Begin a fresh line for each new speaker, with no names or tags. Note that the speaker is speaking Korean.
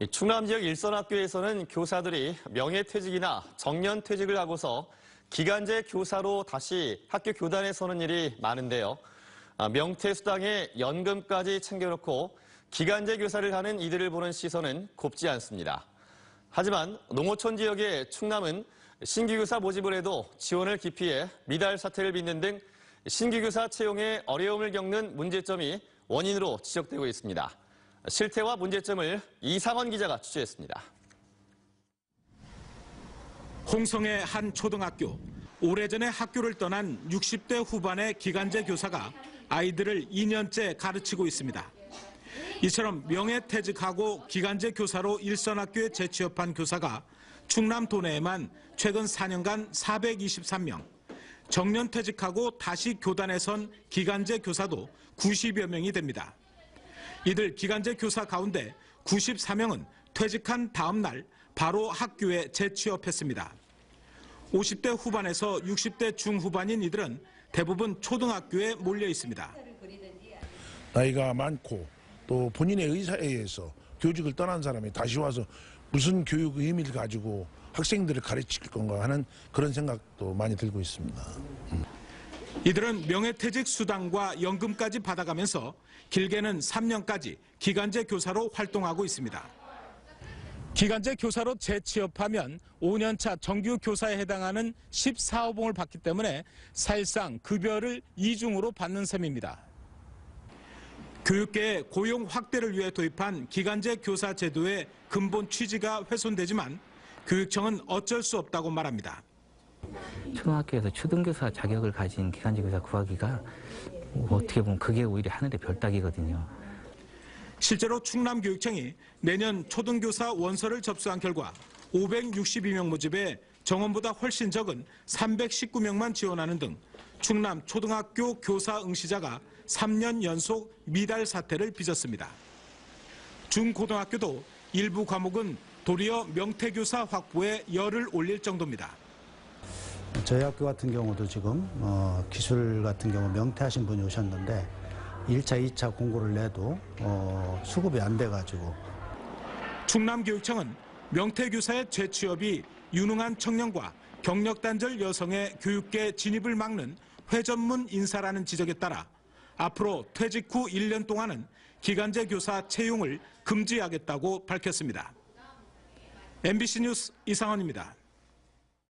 이 충남 지역 일선 학교에서는 교사들이 명예퇴직이나 정년퇴직을 하고서 기간제 교사로 다시 학교 교단에 서는 일이 많은데요. 아, 명퇴수당에 연금까지 챙겨놓고 기간제 교사를 하는 이들을 보는 시선은 곱지 않습니다. 하지만 농어촌 지역의 충남은 신규 교사 모집을 해도 지원을 기피해 미달 사태를 빚는 등 신규 교사 채용에 어려움을 겪는 문제점이 원인으로 지적되고 있습니다. 실태와 문제점을 이상원 기자가 취재했습니다.
홍성의 한 초등학교. 오래전에 학교를 떠난 60대 후반의 기간제 교사가 아이들을 2년째 가르치고 있습니다. 이처럼 명예퇴직하고 기간제 교사로 일선학교에 재취업한 교사가 충남 도내에만 최근 4년간 423명, 정년퇴직하고 다시 교단에 선 기간제 교사도 90여 명이 됩니다. 이들 기간제 교사 가운데 94명은 퇴직한 다음 날 바로 학교에 재취업했습니다. 50대 후반에서 60대 중후반인 이들은 대부분 초등학교에 몰려 있습니다.
나이가 많고 또 본인의 의사에 의해서 교직을 떠난 사람이 다시 와서 무슨 교육 의미를 가지고 학생들을 가르칠 건가 하는 그런 생각도 많이 들고 있습니다.
이들은 명예퇴직 수당과 연금까지 받아가면서 길게는 3년까지 기간제 교사로 활동하고 있습니다. 기간제 교사로 재취업하면 5년차 정규 교사에 해당하는 14호봉을 받기 때문에 사실상 급여를 이중으로 받는 셈입니다. 교육계의 고용 확대를 위해 도입한 기간제 교사 제도의 근본 취지가 훼손되지만 교육청은 어쩔 수 없다고 말합니다.
초등학교에서 초등교사 자격을 가진 기간제 교사 구하기가 뭐 어떻게 보면 그게 오히려 하늘의 별따기거든요.
실제로 충남교육청이 내년 초등교사 원서를 접수한 결과 562명 모집에 정원보다 훨씬 적은 319명만 지원하는 등 충남 초등학교 교사 응시자가 3년 연속 미달 사태를 빚었습니다. 중고등학교도 일부 과목은 도리어 명퇴교사 확보에 열을 올릴 정도입니다.
저희 학교 같은 경우도 지금 어, 기술 같은 경우 명퇴하신 분이 오셨는데 1차, 2차 공고를 내도 어, 수급이 안 돼가지고
충남교육청은 명퇴교사의 재취업이 유능한 청년과 경력단절 여성의 교육계 진입을 막는 회전문 인사라는 지적에 따라 앞으로 퇴직 후 1년 동안은 기간제 교사 채용을 금지하겠다고 밝혔습니다. MBC 뉴스 이상원입니다.